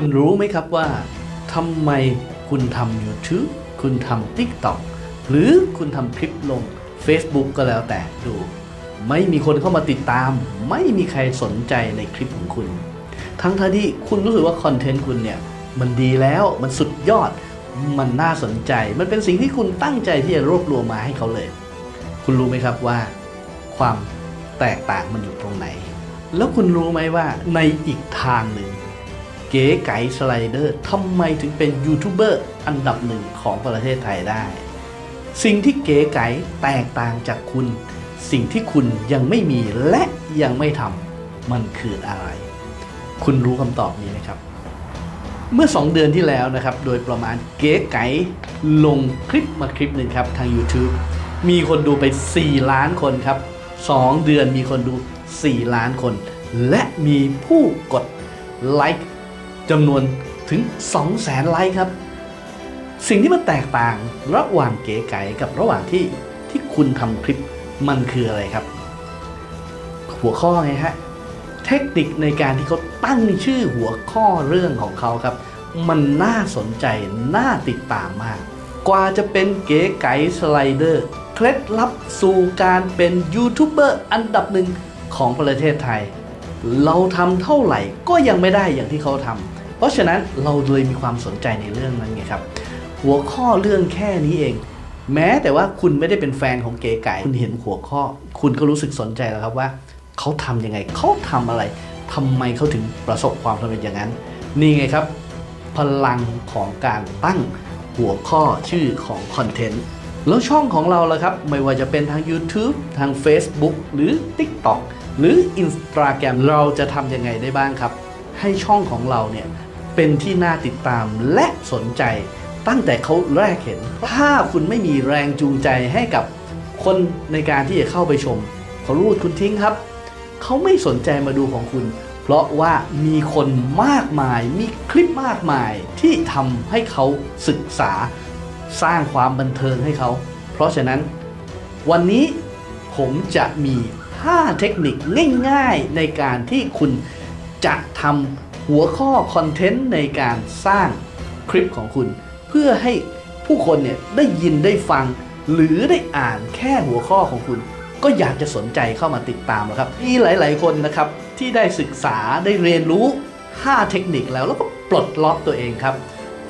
คุณรู้ไหมครับว่าทำไมคุณทำ YouTube คุณทำ TikTok หรือคุณทำคลิปลง Facebook ก็แล้วแต่ดู ไม่มีคนเข้ามาติดตาม ไม่มีใครสนใจในคลิปของคุณ ทั้งทที่คุณรู้สึกว่าคอนเทนต์คุณเนี่ย มันดีแล้วมันสุดยอด มันน่าสนใจ มันเป็นสิ่งที่คุณตั้งใจที่จะรวบรวมมาให้เขาเลย คุณรู้ไหมครับว่าความแตกต่างมันอยู่ตรงไหน แล้วคุณรู้ไหมว่าในอีกทางหนึ่ง เก๋ไก๋สไลเดอร์ทำไมถึงเป็นยูทูบเบอร์อันดับหนึ่งของประเทศไทยได้ สิ่งที่เก๋ไก๋แตกต่างจากคุณ สิ่งที่คุณยังไม่มีและยังไม่ทำมันคืออะไร คุณรู้คำตอบนี้ไหมครับ เมื่อ 2 เดือนที่แล้วนะครับ โดยประมาณเก๋ไก๋ลงคลิปมาคลิปหนึ่งครับทาง YouTube มีคนดูไป 4 ล้านคนครับ 2 เดือนมีคนดู 4 ล้านคน และมีผู้กดไลค์ จำนวนถึง2แสนไลค์ครับ สิ่งที่มันแตกต่างระหว่างเก๋ไก๋กับระหว่างที่ที่คุณทำคลิปมันคืออะไรครับ หัวข้อไงฮะ เทคนิคในการที่เขาตั้งชื่อหัวข้อเรื่องของเขาครับ มันน่าสนใจ น่าติดตามมาก กว่าจะเป็นเก๋ไก๋สไลเดอร์ เคล็ดลับสู่การเป็นยูทูบเบอร์อันดับหนึ่งของประเทศไทย เราทำเท่าไหร่ก็ยังไม่ได้อย่างที่เขาทำ เพราะฉะนั้นเราเลยมีความสนใจในเรื่องนั้นไงครับ หัวข้อเรื่องแค่นี้เอง แม้แต่ว่าคุณไม่ได้เป็นแฟนของเก๋ไก่คุณเห็นหัวข้อ คุณก็รู้สึกสนใจแล้วครับว่าเขาทำยังไงเขาทำอะไรทำไมเขาถึงประสบความสำเร็จอย่างนั้น นี่ไงครับ พลังของการตั้งหัวข้อชื่อของคอนเทนต์แล้วช่องของเราล่ะครับ ไม่ว่าจะเป็นทาง YouTube ทาง Facebook หรือ TikTok หรือ Instagram เราจะทำยังไงได้บ้างครับ ให้ช่องของเราเนี่ย เป็นที่น่าติดตามและสนใจตั้งแต่เขาแรกเห็น ถ้าคุณไม่มีแรงจูงใจให้กับคนในการที่จะเข้าไปชมเขารูดคุณทิ้งครับ เขาไม่สนใจมาดูของคุณ เพราะว่ามีคนมากมาย มีคลิปมากมายที่ทำให้เขาศึกษาสร้างความบันเทิงให้เขา เพราะฉะนั้น วันนี้ผมจะมี 5 เทคนิคง่ายๆในการที่คุณจะทำ หัวข้อคอนเทนต์ในการสร้างคลิปของคุณ เพื่อให้ผู้คนเนี่ยได้ยินได้ฟัง หรือได้อ่านแค่หัวข้อของคุณ ก็อยากจะสนใจเข้ามาติดตามแล้วครับมีหลาย ๆ คนนะครับที่ได้ศึกษาได้เรียนรู้ 5 เทคนิคแล้วแล้วก็ปลดล็อกตัวเองครับ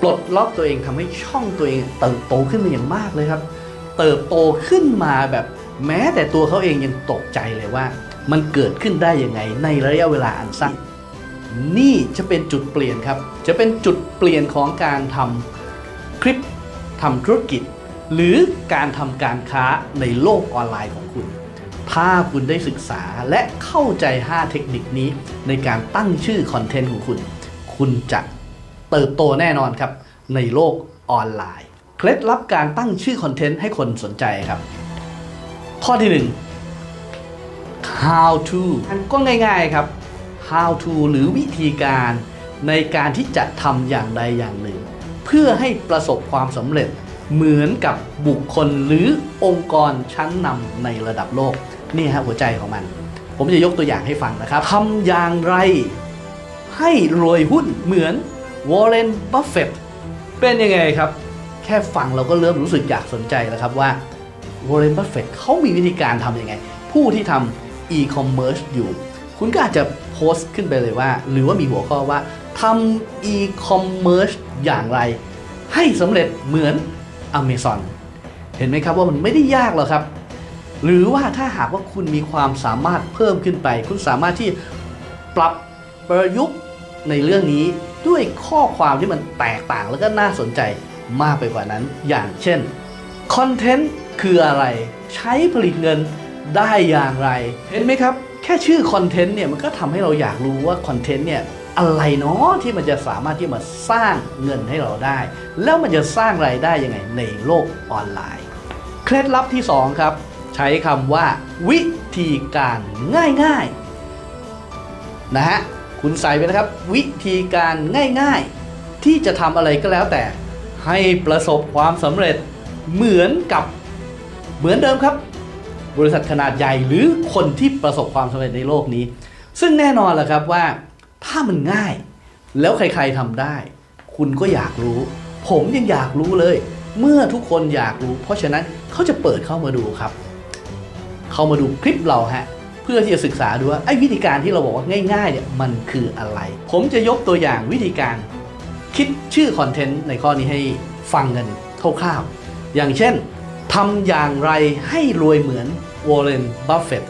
ปลดล็อกตัวเองทำให้ช่องตัวเองเติบโตขึ้นมาอย่างมากเลยครับ เติบโตขึ้นมาแบบแม้แต่ตัวเขาเองยังตกใจเลยว่า มันเกิดขึ้นได้ยังไงในระยะเวลาอันสั้น นี่จะเป็นจุดเปลี่ยนครับ จะเป็นจุดเปลี่ยนของการทำคลิปทำธุรกิจ หรือการทำการค้าในโลกออนไลน์ของคุณ ถ้าคุณได้ศึกษาและเข้าใจ 5 เทคนิคนี้ ในการตั้งชื่อคอนเทนต์ของคุณ คุณจะเติบโตแน่นอนครับ ในโลกออนไลน์ เคล็ดลับการตั้งชื่อคอนเทนต์ให้คนสนใจครับ ข้อที่ 1 how to ก็ง่ายๆครับ how to หรือวิธีการในการที่จะทำอย่างใดอย่างหนึ่ง เพื่อให้ประสบความสำเร็จเหมือนกับบุคคลหรือองค์กรชั้นนำในระดับโลก นี่ฮะหัวใจของมัน ผมจะยกตัวอย่างให้ฟังนะครับทำอย่างไร ให้รวยหุ้นเหมือนวอร์เรนบัฟเฟตเป็นยังไงครับ แค่ฟังเราก็เริ่มรู้สึกอยากสนใจแล้วครับว่าวอร์เรนบัฟเฟตเขามีวิธีการทำยังไง ผู้ที่ทำอีคอมเมิร์ซอยู่ คุณก็อาจจะโพสต์ขึ้นไปเลยว่า หรือว่ามีหัวข้อว่าทำอีคอมเมิร์ซอย่างไร ให้สำเร็จเหมือน Amazon เห็นไหมครับว่ามันไม่ได้ยากหรอกครับ หรือว่าถ้าหากว่าคุณมีความสามารถเพิ่มขึ้นไป คุณสามารถที่ปรับประยุกต์ในเรื่องนี้ด้วยข้อความที่มันแตกต่างแล้วก็น่าสนใจมากไปกว่านั้น อย่างเช่นคอนเทนต์คืออะไร ใช้ผลิตเงินได้อย่างไร เห็นไหมครับ แค่ชื่อคอนเทนต์เนี่ยมันก็ทำให้เราอยากรู้ว่าคอนเทนต์เนี่ยอะไรเนาะที่มันจะสามารถที่มาสร้างเงินให้เราได้ แล้วมันจะสร้างรายได้ยังไงในโลกออนไลน์ เคล็ดลับที่ 2 ครับ ใช้คำว่า วิธีการง่ายๆนะฮะคุณใส่ไปนะครับ วิธีการง่ายๆ ที่จะทำอะไรก็แล้วแต่ ให้ประสบความสำเร็จเหมือนกับเหมือนเดิมครับ บริษัทขนาดใหญ่หรือคนที่ประสบความสำเร็จในโลกนี้ ซึ่งแน่นอนแหละครับว่าถ้ามันง่าย แล้วใครๆทำได้ คุณก็อยากรู้ ผมยังอยากรู้เลย เมื่อทุกคนอยากรู้ เพราะฉะนั้นเขาจะเปิดเข้ามาดูครับ เข้ามาดูคลิปเราฮะเพื่อที่จะศึกษาดูว่าไอ้วิธีการที่เราบอกว่าง่ายๆเนี่ยมันคืออะไร ผมจะยกตัวอย่างวิธีการ คิดชื่อคอนเทนต์ในข้อนี้ให้ฟังกันคร่าวๆอย่างเช่น ทำอย่างไรให้รวยเหมือนวอร์เรน บัฟเฟต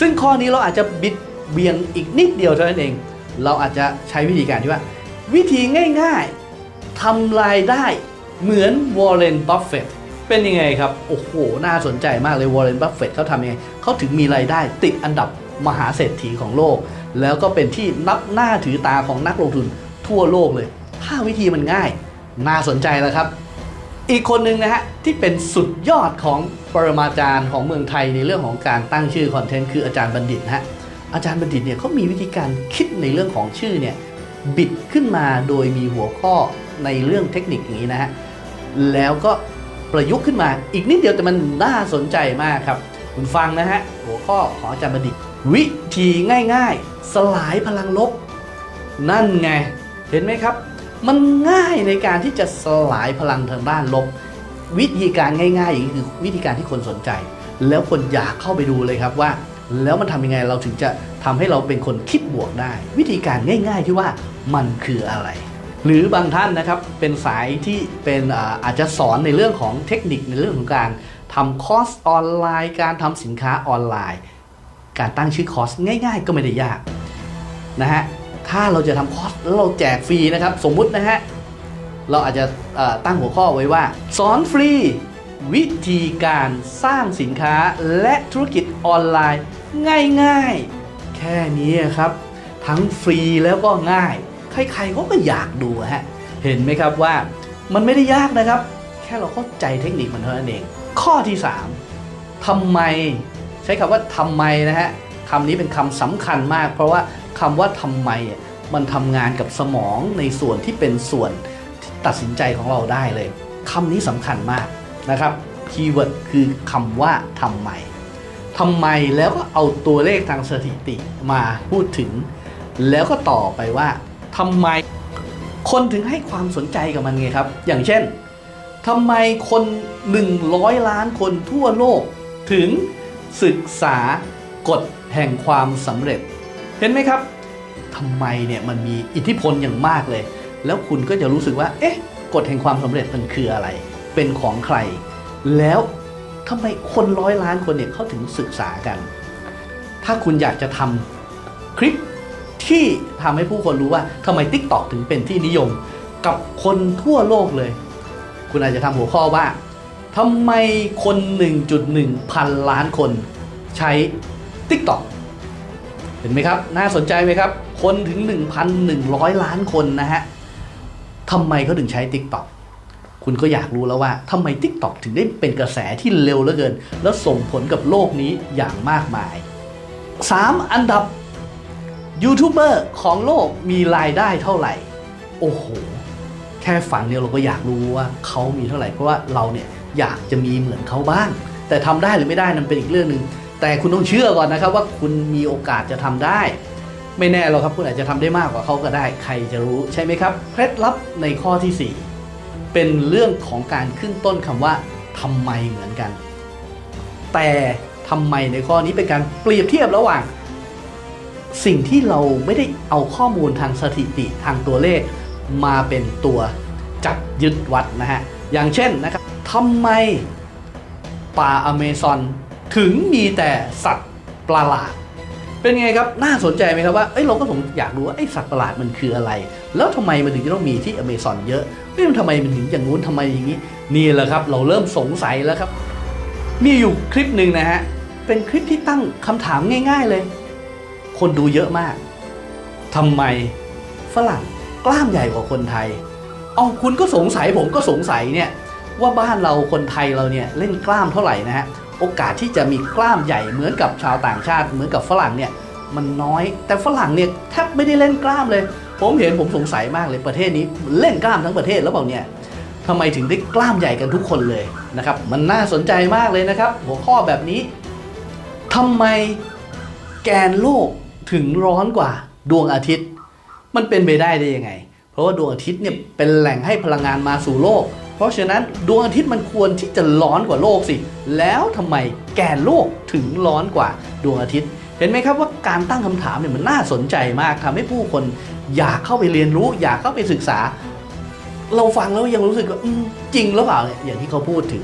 ซึ่งข้อนี้เราอาจจะบิดเบียงอีกนิดเดียวเท่านั้นเอง เราอาจจะใช้วิธีการที่ว่า วิธีง่ายๆทำรายได้เหมือนวอร์เรน บัฟเฟตเป็นยังไงครับ โอ้โห น่าสนใจมากเลยวอร์เรน บัฟเฟตเขาทำยังไงเขาถึงมีรายได้ติดอันดับมหาเศรษฐีของโลก แล้วก็เป็นที่นับหน้าถือตาของนักลงทุนทั่วโลกเลย ถ้าวิธีมันง่าย น่าสนใจแล้วครับ อีกคนหนึ่งนะฮะ ที่เป็นสุดยอดของปรมาจารย์ของเมืองไทยในเรื่องของการตั้งชื่อคอนเทนต์คืออาจารย์บัณฑิตนะฮะอาจารย์บัณฑิตเนี่ยเขามีวิธีการคิดในเรื่องของชื่อเนี่ยบิดขึ้นมาโดยมีหัวข้อในเรื่องเทคนิคอย่างนี้นะฮะแล้วก็ประยุกต์ขึ้นมาอีกนิดเดียวแต่มันน่าสนใจมากครับ คุณฟังนะฮะหัวข้อของอาจารย์บัณฑิต วิธีง่าย ๆ สลายพลังลบ นั่นไง เห็นไหมครับ มันง่ายในการที่จะสลายพลังทางด้านลบ วิธีการง่ายๆอย่างนี้คือวิธีการที่คนสนใจ แล้วคนอยากเข้าไปดูเลยครับว่า แล้วมันทำยังไงเราถึงจะทำให้เราเป็นคนคิดบวกได้ วิธีการง่าย ๆที่ว่ามันคืออะไร หรือบางท่านนะครับเป็นสายที่เป็นอาจจะสอนในเรื่องของเทคนิคในเรื่องของการทำคอร์สออนไลน์ การทำสินค้าออนไลน์ การตั้งชื่อคอร์สง่าย ๆ ก็ไม่ได้ยากนะฮะ ถ้าเราจะทำคอร์สแล้วเราแจกฟรีนะครับ สมมุตินะฮะ เราอาจจะตั้งหัวข้อไว้ว่า สอนฟรี วิธีการสร้างสินค้าและธุรกิจออนไลน์ ง่ายๆ แค่นี้ครับ ทั้งฟรีแล้วก็ง่าย ใครๆเขาก็อยากดูฮะ เห็นไหมครับว่ามันไม่ได้ยากนะครับ แค่เราเข้าใจเทคนิคมันเท่านั้นเอง ข้อที่ 3ทำไม ใช้คำว่าทำไมนะฮะคำนี้เป็นคำสำคัญมาก เพราะว่า คำว่าทำไมมันทำงานกับสมองในส่วนที่เป็นส่วนตัดสินใจของเราได้เลยคำนี้สำคัญมากนะครับคีย์เวิร์ดคือคำว่าทำไมทำไมแล้วก็เอาตัวเลขทางสถิติมาพูดถึง แล้วก็ต่อไปว่าทำไมคนถึงให้ความสนใจกับมันไงครับ อย่างเช่นทำไมคน 100 ล้านคนทั่วโลก ถึงศึกษากฎแห่งความสำเร็จ เห็นไหมครับทำไมเนี่ยมันมีอิทธิพลอย่างมากเลย แล้วคุณก็จะรู้สึกว่า เอ๊ะกฎแห่งความสำเร็จมันคืออะไร เป็นของใคร แล้วทำไมคนร้อยล้านคนเนี่ยเขาถึงศึกษากัน ถ้าคุณอยากจะทำคลิปที่ทำให้ผู้คนรู้ว่าทำไม TikTok ถึงเป็นที่นิยม กับคนทั่วโลกเลย คุณอาจจะทำหัวข้อว่าทำไมคน 1.1 พันล้านคนใช้ TikTok เห็นไหมครับ น่าสนใจไหมครับ คนถึง 1,100 ล้านคนนะฮะทำไมเขาถึงใช้ TikTok คุณก็อยากรู้แล้วว่าทำไม TikTok ถึงได้เป็นกระแสที่เร็วเหลือเกิน แล้วส่งผลกับโลกนี้อย่างมากมาย 3. อันดับยูทูบเบอร์ของโลกมีรายได้เท่าไหร่ โอ้โห แค่ฝันเนี่ยเราก็อยากรู้ว่าเขามีเท่าไหร่ เพราะว่าเราเนี่ยอยากจะมีเหมือนเขาบ้าง แต่ทำได้หรือไม่ได้นั้นเป็นอีกเรื่องหนึ่ง แต่คุณต้องเชื่อก่อนนะครับว่าคุณมีโอกาสจะทำได้ ไม่แน่หรอกครับคุณอาจจะทำได้มากกว่าเขาก็ได้ ใครจะรู้ใช่ไหมครับเคล็ดลับในข้อที่ 4 เป็นเรื่องของการขึ้นต้นคำว่าทำไมเหมือนกัน แต่ทำไมในข้อนี้เป็นการเปรียบเทียบระหว่าง สิ่งที่เราไม่ได้เอาข้อมูลทางสถิติทางตัวเลขมาเป็นตัวจับยึดวัดนะฮะอย่างเช่นนะครับทำไมป่าอเมซอน ถึงมีแต่สัตว์ประหลาด เป็นไงครับน่าสนใจไหมครับว่าเอ้ยเราก็สงอยากรู้ว่าไอ้สัตว์ประหลาดมันคืออะไร แล้วทำไมมันถึงจะต้องมีที่อเมซอนเยอะเอ้ยมันทำไมมันถึงอย่างงู้นทำไมอย่างนี้ นี่แหละครับ เราเริ่มสงสัยแล้วครับ มีอยู่คลิปหนึ่งนะฮะเป็นคลิปที่ตั้งคำถามง่าย ๆเลย คนดูเยอะมากทำไมฝรั่งกล้ามใหญ่กว่าคนไทยเอาคุณก็สงสัยผมก็สงสัยเนี่ยว่าบ้านเราคนไทยเราเนี่ยเล่นกล้ามเท่าไหร่นะฮะ โอกาสที่จะมีกล้ามใหญ่เหมือนกับชาวต่างชาติ เหมือนกับฝรั่งเนี่ยมันน้อย แต่ฝรั่งเนี่ยแทบไม่ได้เล่นกล้ามเลย ผมเห็นผมสงสัยมากเลยประเทศนี้เล่นกล้ามทั้งประเทศแล้วเปล่าเนี่ยทำไมถึงได้กล้ามใหญ่กันทุกคนเลยนะครับ มันน่าสนใจมากเลยนะครับ หัวข้อแบบนี้ทำไมแกนโลกถึงร้อนกว่าดวงอาทิตย์ มันเป็นไปได้ได้ยังไง เพราะว่าดวงอาทิตย์เนี่ยเป็นแหล่งให้พลังงานมาสู่โลก เพราะฉะนั้นดวงอาทิตย์มันควรที่จะร้อนกว่าโลกสิ แล้วทำไมแก่นโลกถึงร้อนกว่าดวงอาทิตย์ เห็นไหมครับว่าการตั้งคำถามเนี่ยมันน่าสนใจมากทำให้ผู้คนอยากเข้าไปเรียนรู้ อยากเข้าไปศึกษา เราฟังแล้วยังรู้สึกว่าจริงหรือเปล่าเนี่ยอย่างที่เขาพูดถึง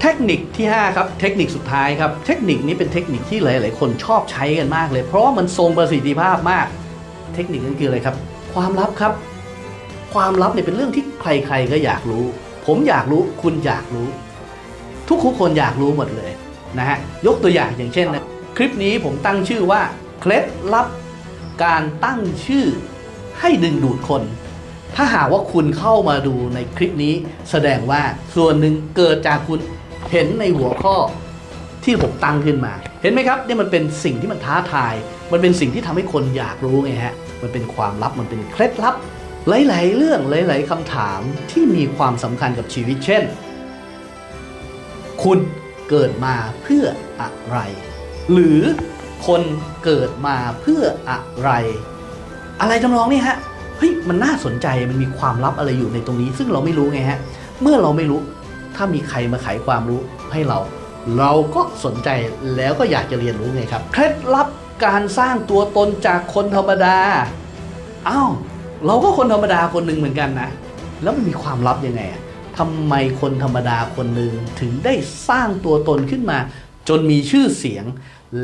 เทคนิคที่ 5 ครับ เทคนิคสุดท้ายครับ เทคนิคนี้เป็นเทคนิคที่หลาย ๆ คนชอบใช้กันมากเลย เพราะว่ามันทรงประสิทธิภาพมาก เทคนิคนั้นคืออะไรครับ ความลับครับ ความลับเนี่ยเป็นเรื่องที่ใคร ๆ ก็อยากรู้ ผมอยากรู้คุณอยากรู้ ทุกคนอยากรู้หมดเลยนะฮะยกตัวอย่างอย่างเช่นนะคลิปนี้ผมตั้งชื่อว่าเคล็ดลับการตั้งชื่อให้ดึงดูดคน ถ้าหากว่าคุณเข้ามาดูในคลิปนี้ แสดงว่าส่วนหนึ่งเกิดจากคุณเห็นในหัวข้อที่ผมตั้งขึ้นมา เห็นไหมครับนี่มันเป็นสิ่งที่มันท้าทาย มันเป็นสิ่งที่ทำให้คนอยากรู้ไงฮะมันเป็นความลับมันเป็นเคล็ดลับ หลาย ๆ เรื่องหลาย ๆคำถามที่มีความสำคัญกับชีวิตเช่น คุณเกิดมาเพื่ออะไร หรือคนเกิดมาเพื่ออะไร อะไรจำลองนี่ฮะเฮ้ยมันน่าสนใจมันมีความลับอะไรอยู่ในตรงนี้ ซึ่งเราไม่รู้ไงฮะ เมื่อเราไม่รู้ ถ้ามีใครมาไขความรู้ให้เรา เราก็สนใจแล้วก็อยากจะเรียนรู้ไงครับเคล็ดลับการสร้างตัวตนจากคนธรรมดาอ้าว เราก็คนธรรมดาคนหนึ่งเหมือนกันนะ แล้วมันมีความลับยังไงอะทำไมคนธรรมดาคนหนึ่งถึงได้สร้างตัวตนขึ้นมา จนมีชื่อเสียง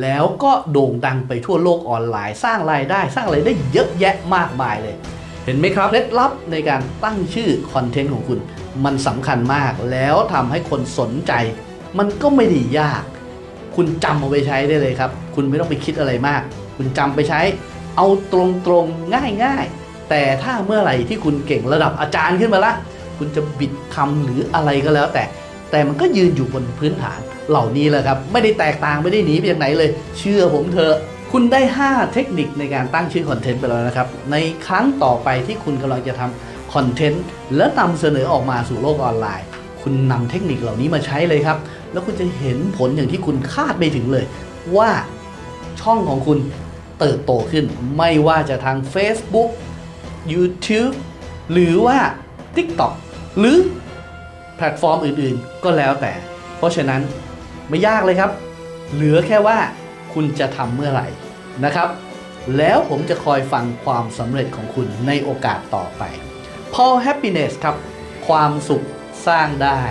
แล้วก็โด่งดังไปทั่วโลกออนไลน์ สร้างรายได้สร้างอะไรได้เยอะแยะมากมายเลย เห็นไหมครับเคล็ดลับในการตั้งชื่อคอนเทนต์ของคุณ มันสำคัญมากแล้วทำให้คนสนใจ มันก็ไม่ได้ยาก คุณจำเอาไปใช้ได้เลยครับ คุณไม่ต้องไปคิดอะไรมาก คุณจำไปใช้ เอาตรงๆง่ายๆ แต่ถ้าเมื่อไหร่ที่คุณเก่งระดับอาจารย์ขึ้นมาละ คุณจะบิดคำหรืออะไรก็แล้ว แต่ แต่มันก็ยืนอยู่บนพื้นฐานเหล่านี้แหละครับ ไม่ได้แตกต่างไม่ได้หนีไปจากไหนเลย เชื่อผมเถอะคุณได้ 5 เทคนิคในการตั้งชื่อคอนเทนต์ไปแล้วนะครับ ในครั้งต่อไปที่คุณกำลังจะทำคอนเทนต์และนำเสนอออกมาสู่โลกออนไลน์ คุณนำเทคนิคเหล่านี้มาใช้เลยครับ แล้วคุณจะเห็นผลอย่างที่คุณคาดไม่ถึงเลย ว่าช่องของคุณเติบโตขึ้น ไม่ว่าจะทาง Facebook YouTube หรือว่า TikTok หรือแพลตฟอร์มอื่นๆ ก็แล้วแต่ เพราะฉะนั้นไม่ยากเลยครับ เหลือแค่ว่าคุณจะทำเมื่อไหร่นะครับ แล้วผมจะคอยฟังความสำเร็จของคุณในโอกาสต่อไป Paul Happiness ครับ ความสุขสร้างได้